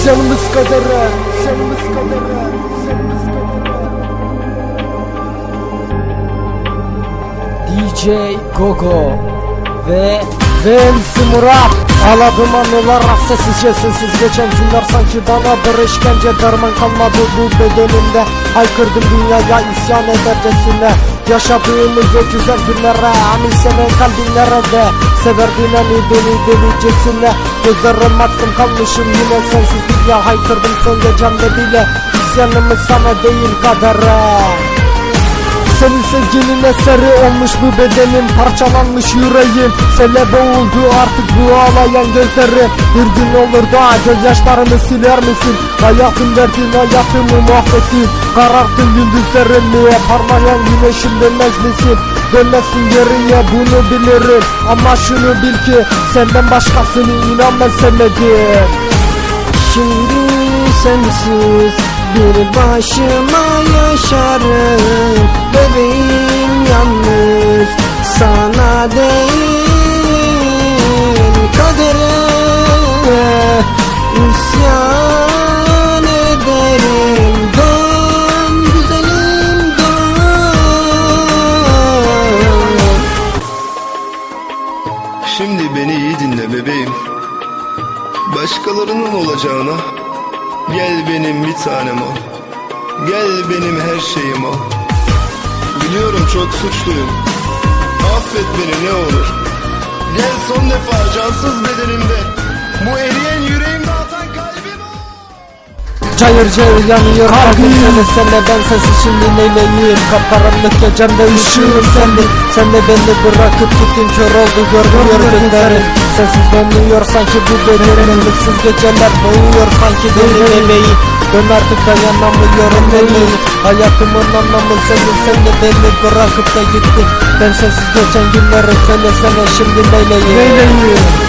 İsyanımız kadere İsyanımız kadere İsyanımız kadere. DJ Gogo ve MC Murat. Ağladım anılar sessizce sessiz geçen günler sanki bana bir işkence Derman kalmadı bu bedenimde. Haykırdım dünyaya isyan edercesine Yaşadığımız o güzel günlere Amin seven kalbin nerede? Severdin hani beni delicesine Gözlerim attım kalmışım yine sensiz dünya Haykırdım son gecemde bile İsyanımız sana değil kadere. Senin sevginin eseri olmuş bu bedenim Parçalanmış yüreğim Sele boğuldu artık bu ağlayan gözlerim Bir gün olur da gözyaşlarımı siler misin? Hayatın verdin hayatımı mahvettin. Kararttın gündüzlerimi Parlayan güneşim dönmez misin Dönmezsin geriye bunu bilirim. Ama şunu bil ki Senden başkasını inan ben sevmedim. Şimdi sensiz bir başıma yaşarım. Bebeğim beni iyi dinle bebeğim. Başkalarının olacağına gel benim bir tanem ol. Gel benim her şeyim ol. Biliyorum çok suçluyum. Affet beni ne olur. Gel son defa cansız Cayır yanıyor kalbim. seni senle ben sensiz şimdi neyleyim? Kapkaranlık gecemde ışığım sendin Sen de beni bırakıp gittin kör oldu görmüyor günlerim Sensiz dönmüyor sanki bu bedenim Issız geceler boğuyor sanki deli bebeğim Dön artık dayanamıyorum bebeğim Hayatımın anlamı senin sen de beni bırakıp da gittin. Ben sensiz geçen günleri söylesene şimdi neyleyim? Neyleyim